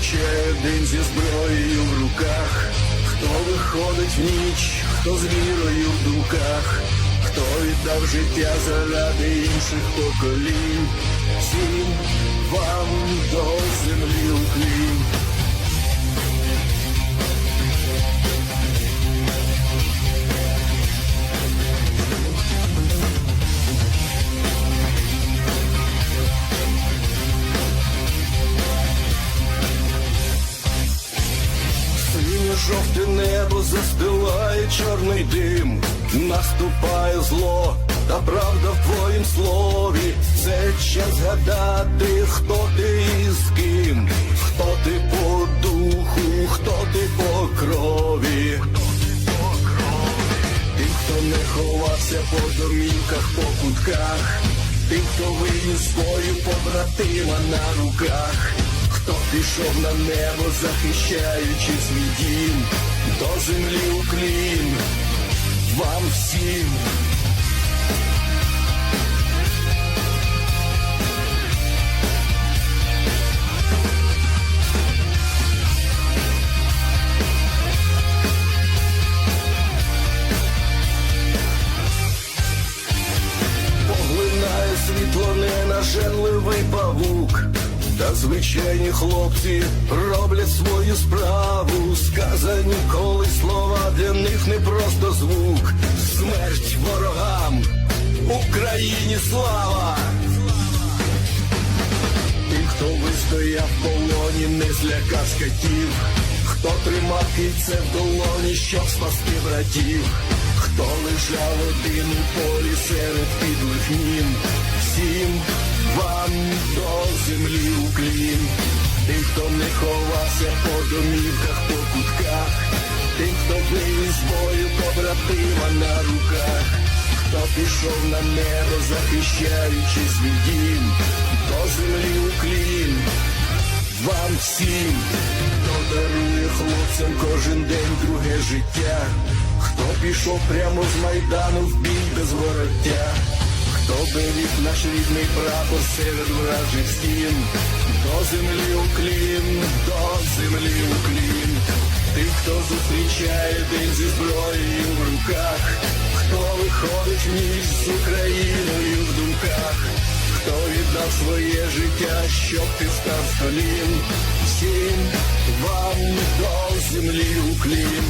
зустрічає день зі зброєю в руках, хто виходить в ніч, хто з вірою в думках, хто віддав життя заради інших поколінь, жовте небо застилає чорний дим, наступає зло, та правда в твоїм слові. Це час згадати, хто ти і з ким, хто ти по духу, хто ти по крові. Тим, хто не ховався по домівках, по кутках, тим, хто виніс свою побратима на руках, хто пішов на небо, захищаючи свій дім, до землі уклін, вам всім. Світло ненаженливий павук, та звичайні хлопці роблять свою справу. Сказані коли слова для них не просто звук. Смерть ворогам, Україні слава! Тим, хто вистояв в полоні, не злякав скатів, хто тримав кільце в долоні, щоб спасти братів, хто лежав один у полі серед підлих мін, всім вам до землі уклін, тим, хто не ховався по домівках, по кутках, тим, хто вивіз бою побратима на руках. Хто пішов на небо, захищаючи свій дім, до землі уклін, вам всім, хто дарує хлопцям кожен день друге життя, хто пішов прямо з майдану в бій без вороття, хто наш рідний прапор серед вражих стін, до землі уклін, до землі уклін, тим, хто зустрічає день зі зброєю в руках. Хто виходить в ніч з Україною в думках, хто віддав своє життя, щоб ти став з колін, всім вам до землі уклін.